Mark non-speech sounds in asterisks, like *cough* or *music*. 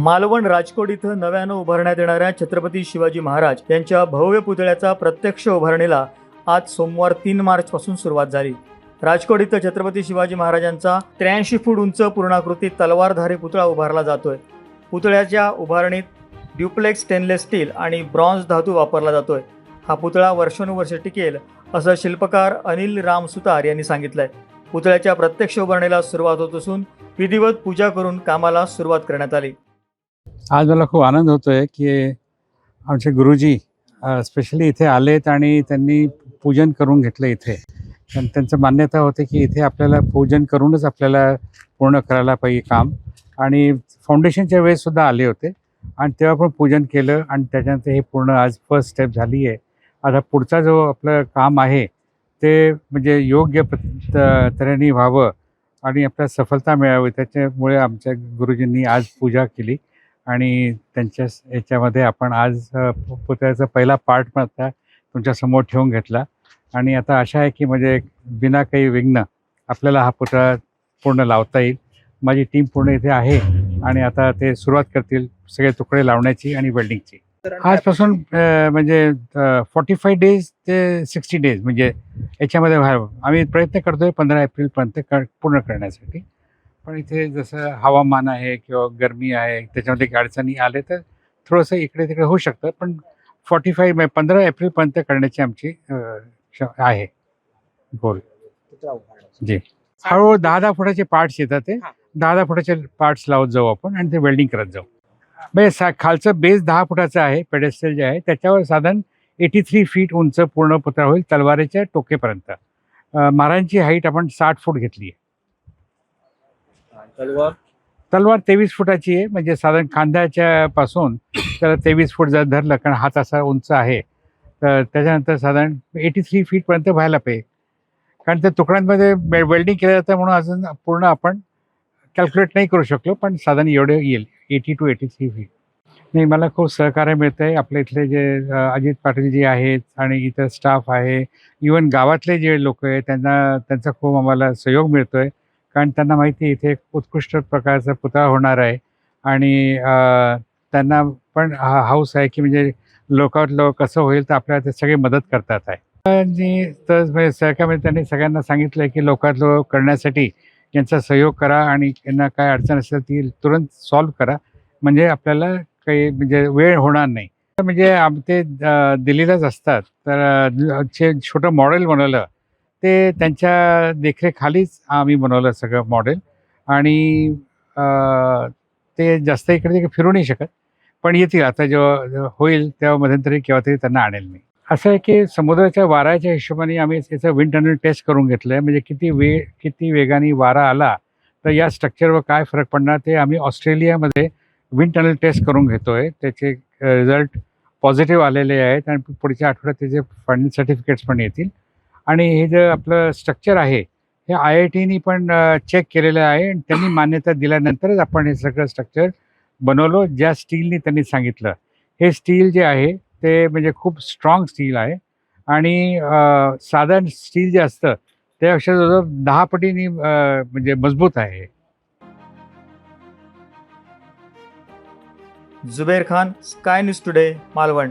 मालवण राजकोट इथं नव्यानं उभारण्यात येणाऱ्या छत्रपती शिवाजी महाराज यांच्या भव्य पुतळ्याचा प्रत्यक्ष उभारणीला आज सोमवार तीन मार्चपासून सुरुवात झाली. राजकोट इथं छत्रपती शिवाजी महाराजांचा त्र्याऐंशी फूट उंच पूर्णाकृती तलवारधारी पुतळा उभारला जातोय. पुतळ्याच्या उभारणीत ड्युप्लेक्स स्टेनलेस स्टील आणि ब्रॉन्झ धातू वापरला जातोय. हा पुतळा वर्षानुवर्ष टिकेल असं शिल्पकार अनिल राम सुतार यांनी सांगितलंय. पुतळ्याच्या प्रत्यक्ष उभारणीला सुरुवात होत असून विधिवत पूजा करून कामाला सुरुवात करण्यात आली. आज मला खूप आनंद होतोय की आमचे गुरुजी स्पेशली इथे आलेत आणि त्यांनी पूजन करून घेतलं इथे. आणि त्यांचं मान्यता होते की इथे आपल्याला पूजन करूनच आपल्याला पूर्ण करायला पाहिजे काम. आणि फाउंडेशनच्या वेळेससुद्धा आले होते. आणि तेव्हा पण पूजन केलं आणि त्याच्यानंतर हे पूर्ण आज फर्स्ट स्टेप झाली आहे आता पुढचा जो आपलं काम आहे ते म्हणजे योग्य तऱ्हेने व्हावं आणि आपल्याला सफलता मिळावी त्याच्यामुळे आमच्या गुरुजींनी आज पूजा केली. आणि त्यांच्या याच्यामध्ये आपण आज पुतळ्याचा पहिला पार्ट पण तुमच्यासमोर ठेवून घेतला. आणि आता आशा आहे की म्हणजे बिना काही विघ्न आपल्याला हा पुतळा पूर्ण लावता येईल. माझी टीम पूर्ण इथे आहे आणि आता ते सुरुवात करतील सगळे तुकडे लावण्याची आणि वेल्डिंगची. आजपासून म्हणजे फॉर्टी फाय डेज ते सिक्स्टी डेज म्हणजे याच्यामध्ये व्हावं आम्ही प्रयत्न करतोय पंधरा एप्रिलपर्यंत क पूर्ण करण्यासाठी. पण इथे जसं हवामान आहे किंवा गरमी आहे त्याच्यामध्ये काही अडचणी आले तर थोडंसं इकडे तिकडे होऊ शकतं. पण फॉर्टी फाईव्ह पंधरा एप्रिलपर्यंत करण्याची आमची क्ष- आहे. गोल. जी. हळूहळू दहा दहा फुटाचे पार्ट्स येतात ते. दहा दहा फुटाचे पार्ट्स लावत जाऊ आपण आणि ते वेल्डिंग करत जाऊ. म्हणजे सा खालचं बेस दहा फुटाचं आहे पेडेस्टल जे आहे त्याच्यावर साधारण एटी थ्री फीट उंच पूर्ण पुतळा होईल तलवारीच्या टोकेपर्यंत. अ, महाराजांची हाईट आपण साठ फूट घेतली आहे तलवार? तलवार तेवीस फुटाची आहे. म्हणजे साधारण खांद्याच्या पासून त्याला तेवीस फूट जर धरलं कारण हात असा उंच आहे तर त्याच्यानंतर साधारण एटी थ्री फीटपर्यंत व्हायला पाहिजे. कारण त्या तुकड्यांमध्ये वे- वेल्डिंग केलं जातं म्हणून अजून पूर्ण आपण कॅल्क्युलेट नाही करू शकलो पण साधारण एवढे येईल eighty to eighty three feet नाही मला खूप सहकार्य मिळतं आहे आपल्या इथले जे अजित पाटील जी आहेत आणि इतर स्टाफ आहे. इवन गावातले जे लोक आहेत त्यांना त्यांचा खूप आम्हाला सहयोग मिळतो आहे कारण त्यांना माहिती आहे इथे एक उत्कृष्ट प्रकारचा पुतळा होणार आहे. आणि त्यांना पण हा हाऊस आहे की म्हणजे लोकात लोक कसं होईल तर आपल्याला ते सगळे मदत करतात आहे. आणि तर म्हणजे त्यांनी सगळ्यांना सांगितलं की लोकात लोक करण्यासाठी यांचा सहयोग करा आणि यांना काय अडचण असेल ती तुरंत सॉल्व्ह करा. म्हणजे आपल्याला काही म्हणजे वेळ होणार नाही. तर म्हणजे आम ते दिल्लीलाच असतात. तर जे छोटं मॉडेल बनवलं ते त्यांच्या देखरेखालीच आम्ही बनवलं सगळं मॉडेल. आणि ते जास्त इकडे तिकडे फिरू नाही शकत. पण येतील. आता जेव्हा जेव्हा होईल तेव्हा मध्यंतरी केव्हा तरी त्यांना आणेल मी. असं आहे की समुद्राच्या वाऱ्याच्या हिशोबाने आम्ही याचं विंड टनल टेस्ट करून घेतलं आहे म्हणजे किती वे किती वेगाने वारा आला तर या स्ट्रक्चरवर काय फरक पडणार ते आम्ही ऑस्ट्रेलियामध्ये विंड टनल टेस्ट करून घेतो आहे त्याचे रिझल्ट पॉझिटिव्ह आलेले आहेत. आणि पुढच्या आठवड्यात त्याचे फायनल सर्टिफिकेट्स पण येतील. आणि हे जे आपलं स्ट्रक्चर आहे हे आय आय टीनी पण चेक केलेलं आहे आणि त्यांनी *coughs* मान्यता दिल्यानंतरच आपण हे सगळं स्ट्रक्चर बनवलं. ज्या स्टीलनी त्यांनी सांगितलं. हे स्टील जे आहे ते म्हणजे खूप स्ट्रॉंग स्टील आहे आणि साधारण स्टील जे असतं त्यापेक्षा जवळजवळ दहा पटीने म्हणजे मजबूत आहे. Zuber Khan sky news today Malvan.